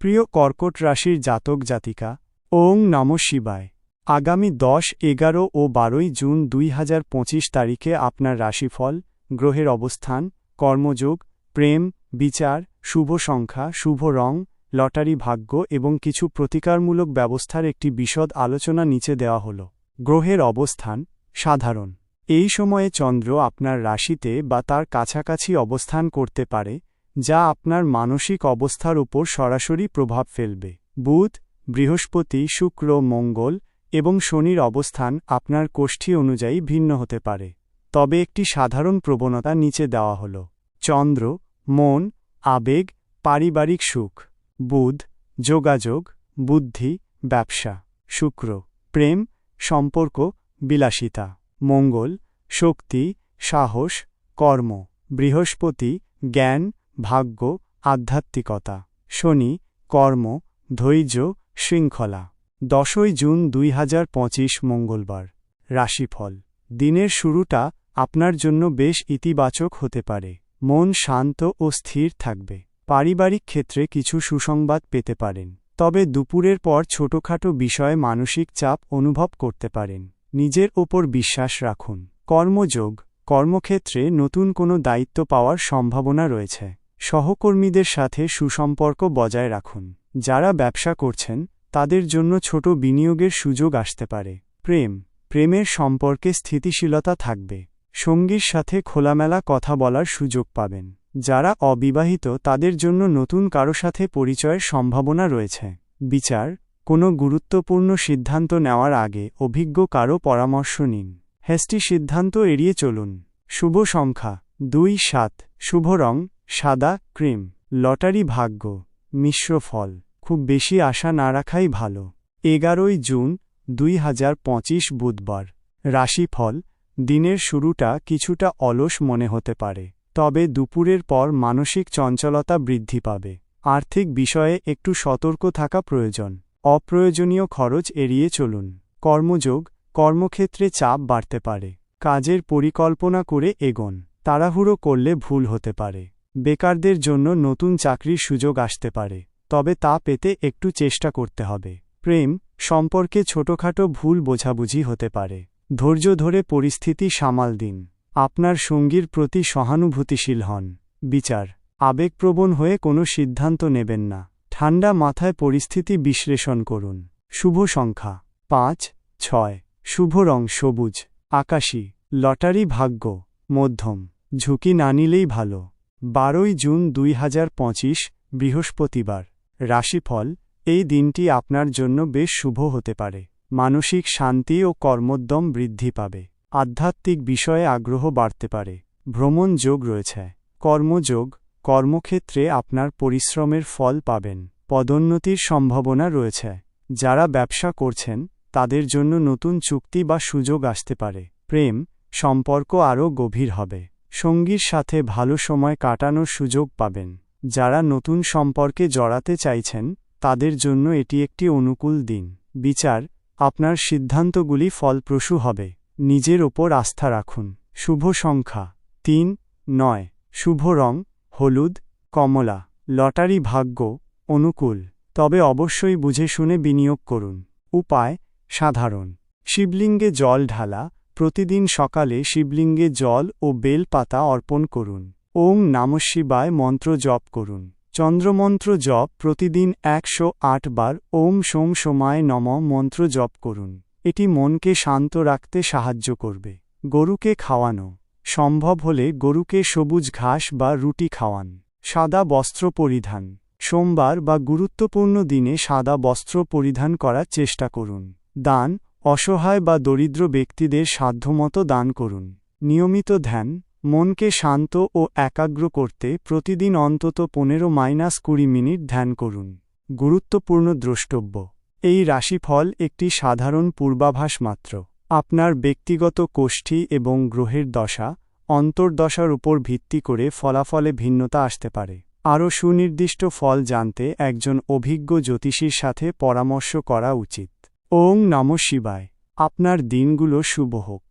প্রিয় কর্কট রাশির জাতক জাতিকা, ওং নম শিবায়। আগামী দশ, এগারো ও বারোই জুন দুই হাজার পঁচিশ তারিখে আপনার রাশিফল, গ্রহের অবস্থান, কর্মযোগ, প্রেম, বিচার, শুভ সংখ্যা, শুভ রং, লটারি ভাগ্য এবং কিছু প্রতিকারমূলক ব্যবস্থার একটি বিশদ আলোচনা নিচে দেওয়া হল। গ্রহের অবস্থান, সাধারণ। এই সময়ে চন্দ্র আপনার রাশিতে বা তার কাছাকাছি অবস্থান করতে পারে যা আপনার মানসিক অবস্থার উপর সরাসরি প্রভাব ফেলবে। বুধ, বৃহস্পতি, শুক্র, মঙ্গল এবং শনির অবস্থান আপনার কোষ্ঠী অনুযায়ী ভিন্ন হতে পারে। তবে একটি সাধারণ প্রবণতা নিচে দেওয়া হল। চন্দ্র, মন, আবেগ, পারিবারিক সুখ। বুধ, যোগাযোগ, বুদ্ধি, ব্যবসা। শুক্র, প্রেম, সম্পর্ক, বিলাসিতা। মঙ্গল, শক্তি, সাহস, কর্ম। বৃহস্পতি, জ্ঞান ভাগ্য, আধ্যাত্মিকতা। শনি, কর্ম, ধৈর্য, শৃঙ্খলা। দশই জুন দুই হাজার পঁচিশ মঙ্গলবার। রাশিফল। দিনের শুরুটা আপনার জন্য বেশ ইতিবাচক হতে পারে। মন শান্ত ও স্থির থাকবে। পারিবারিক ক্ষেত্রে কিছু সুসংবাদ পেতে পারেন। তবে দুপুরের পর ছোটখাটো বিষয়ে মানসিক চাপ অনুভব করতে পারেন। নিজের ওপর বিশ্বাস রাখুন। কর্মযোগ, কর্মক্ষেত্রে নতুন কোনো দায়িত্ব পাওয়ার সম্ভাবনা রয়েছে। সহকর্মীদের সাথে সুসম্পর্ক বজায় রাখুন। যারা ব্যবসা করছেন, তাদের জন্য ছোট বিনিয়োগের সুযোগ আসতে পারে। প্রেম, প্রেমের সম্পর্কে স্থিতিশীলতা থাকবে। সঙ্গীর সাথে খোলামেলা কথা বলার সুযোগ পাবেন। যারা অবিবাহিত, তাদের জন্য নতুন কারও সাথে পরিচয়ের সম্ভাবনা রয়েছে। বিচার, কোনো গুরুত্বপূর্ণ সিদ্ধান্ত নেওয়ার আগে অভিজ্ঞ কারও পরামর্শ নিন। হ্যাস্টি সিদ্ধান্ত এড়িয়ে চলুন। শুভ সংখ্যা, দুই, সাত। শুভ রং সাদা, ক্রিম, লটারি ভাগ্য, মিশ্র ফল, খুব বেশি আশা না রাখাই ভালো। এগারোই জুন, দুই পঁচিশ বুধবার। রাশিফল, দিনের শুরুটা কিছুটা অলস মনে হতে পারে, তবে দুপুরের পর মানসিক চঞ্চলতা বৃদ্ধি পাবে। আর্থিক বিষয়ে একটু সতর্ক থাকা প্রয়োজন। অপ্রয়োজনীয় খরচ এড়িয়ে চলুন। কর্মযোগ, কর্মক্ষেত্রে চাপ বাড়তে পারে। কাজের পরিকল্পনা করে এগোন। তাড়াহুড়ো করলে ভুল হতে পারে। বেকারদের জন্য নতুন চাকরির সুযোগ আসতে পারে, তবে তা পেতে একটু চেষ্টা করতে হবে। প্রেম, সম্পর্কে ছোটখাটো ভুল বোঝাবুঝি হতে পারে। ধৈর্য ধরে পরিস্থিতি সামাল দিন। আপনার সঙ্গীর প্রতি সহানুভূতিশীল হন। বিচার। আবেগপ্রবণ হয়ে কোনো সিদ্ধান্ত নেবেন না। ঠান্ডা মাথায় পরিস্থিতি বিশ্লেষণ করুন। শুভ সংখ্যা। পাঁচ, ছয়। শুভ রং সবুজ। আকাশী। লটারি ভাগ্য। মধ্যম। ঝুঁকি না নিলেই ভালো। বারোই জুন দুই হাজার পঁচিশ, বৃহস্পতিবার। রাশিফল, এই দিনটি আপনার জন্য বেশ শুভ হতে পারে। মানসিক শান্তি ও কর্মোদ্যম বৃদ্ধি পাবে। আধ্যাত্মিক বিষয়ে আগ্রহ বাড়তে পারে। ভ্রমণ যোগ রয়েছে। কর্মযোগ, কর্মক্ষেত্রে আপনার পরিশ্রমের ফল পাবেন। পদোন্নতির সম্ভাবনা রয়েছে। যারা ব্যবসা করছেন, তাদের জন্য নতুন চুক্তি বা সুযোগ আসতে পারে। প্রেম, সম্পর্ক আরও গভীর হবে। সঙ্গীর সাথে ভালো সময় কাটানোর সুযোগ পাবেন। যারা নতুন সম্পর্কে জড়াতে চাইছেন, তাদের জন্য এটি একটি অনুকূল দিন। বিচার, আপনার সিদ্ধান্তগুলি ফলপ্রসূ হবে। নিজের ওপর আস্থা রাখুন। শুভ সংখ্যা। তিন, নয়। শুভ রং, হলুদ, কমলা। লটারি ভাগ্য, অনুকূল। তবে অবশ্যই বুঝে শুনে বিনিয়োগ করুন। উপায়, সাধারণ। শিবলিঙ্গে জল ঢালা প্রতিদিন সকালে শিবলিঙ্গে জল ও বেল পাতা অর্পণ করুন। ওং নামশিবায় মন্ত্র জপ করুন। চন্দ্রমন্ত্র জপ প্রতিদিন একশো আট বার ওম সোম সোমায় নম মন্ত্র জপ করুন। এটি মনকে শান্ত রাখতে সাহায্য করবে। গরুকে খাওয়ানো। সম্ভব হলে গরুকে সবুজ ঘাস বা রুটি খাওয়ান। সাদা বস্ত্র পরিধান। সোমবার বা গুরুত্বপূর্ণ দিনে সাদা বস্ত্র পরিধান করার চেষ্টা করুন। দান অসহায় বা দরিদ্র ব্যক্তিদের সাধ্যমতো দান করুন। নিয়মিত ধ্যান, মনকে শান্ত ও একাগ্র করতে প্রতিদিন অন্তত পনেরো মাইনাস কুড়ি মিনিট ধ্যান করুন। গুরুত্বপূর্ণ দ্রষ্টব্য। এই রাশিফল একটি সাধারণ পূর্বাভাস মাত্র। আপনার ব্যক্তিগত কোষ্ঠী এবং গ্রহের দশা, অন্তর্দশার উপর ভিত্তি করে ফলাফলে ভিন্নতা আসতে পারে। আরও সুনির্দিষ্ট ফল জানতে একজন অভিজ্ঞ জ্যোতিষীর সাথে পরামর্শ করা উচিত। ওং নম শিবায়। আপনার দিনগুলো শুভ হোক।